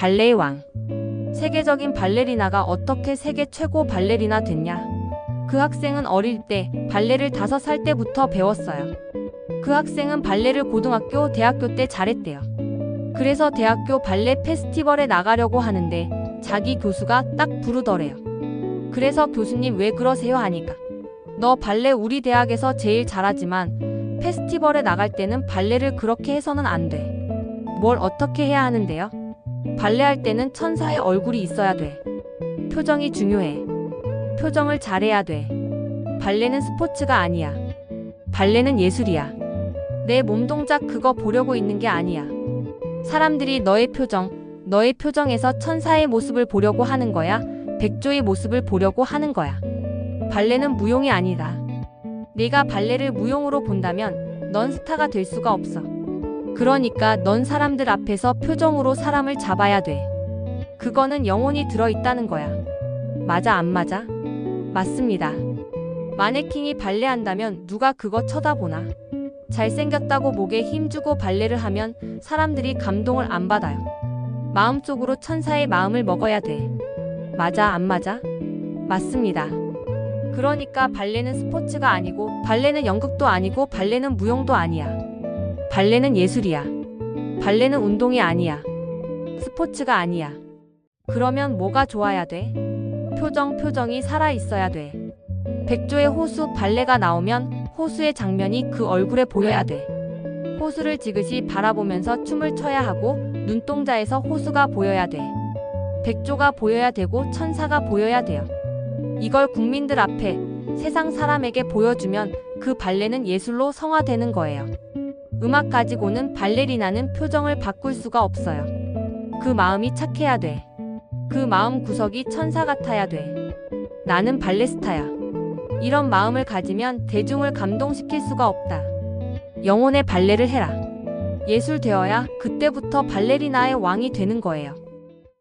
발레의 왕. 세계적인 발레리나가 어떻게 세계 최고 발레리나 됐냐? 그 학생은 어릴 때 발레를 다섯 살 때부터 배웠어요. 그 학생은 발레를 고등학교, 대학교 때 잘했대요. 그래서 대학교 발레 페스티벌에 나가려고 하는데 자기 교수가 딱 부르더래요. 그래서 교수님 왜 그러세요 하니까 너 발레 우리 대학에서 제일 잘하지만 페스티벌에 나갈 때는 발레를 그렇게 해서는 안 돼. 뭘 어떻게 해야 하는데요? 발레할 때는 천사의 얼굴이 있어야 돼. 표정이 중요해. 표정을 잘해야 돼. 발레는 스포츠가 아니야. 발레는 예술이야. 내 몸 동작 그거 보려고 있는 게 아니야. 사람들이 너의 표정, 너의 표정에서 천사의 모습을 보려고 하는 거야. 백조의 모습을 보려고 하는 거야. 발레는 무용이 아니다. 네가 발레를 무용으로 본다면 넌 스타가 될 수가 없어. 그러니까 넌 사람들 앞에서 표정으로 사람을 잡아야 돼. 그거는 영혼이 들어있다는 거야. 맞아, 안 맞아? 맞습니다. 마네킹이 발레한다면 누가 그거 쳐다보나? 잘생겼다고 목에 힘주고 발레를 하면 사람들이 감동을 안 받아요. 마음속으로 천사의 마음을 먹어야 돼. 맞아, 안 맞아? 맞습니다. 그러니까 발레는 스포츠가 아니고, 발레는 연극도 아니고, 발레는 무용도 아니야. 발레는 예술이야. 발레는 운동이 아니야. 스포츠가 아니야. 그러면 뭐가 좋아야 돼? 표정, 표정이 살아 있어야 돼. 백조의 호수 발레가 나오면 호수의 장면이 그 얼굴에 보여야 돼. 호수를 지그시 바라보면서 춤을 춰야 하고 눈동자에서 호수가 보여야 돼. 백조가 보여야 되고 천사가 보여야 돼요. 이걸 국민들 앞에 세상 사람에게 보여주면 그 발레는 예술로 성화되는 거예요. 음악 가지고는 발레리나는 표정을 바꿀 수가 없어요. 그 마음이 착해야 돼. 그 마음 구석이 천사 같아야 돼. 나는 발레스타야. 이런 마음을 가지면 대중을 감동시킬 수가 없다. 영혼의 발레를 해라. 예술 되어야 그때부터 발레리나의 왕이 되는 거예요.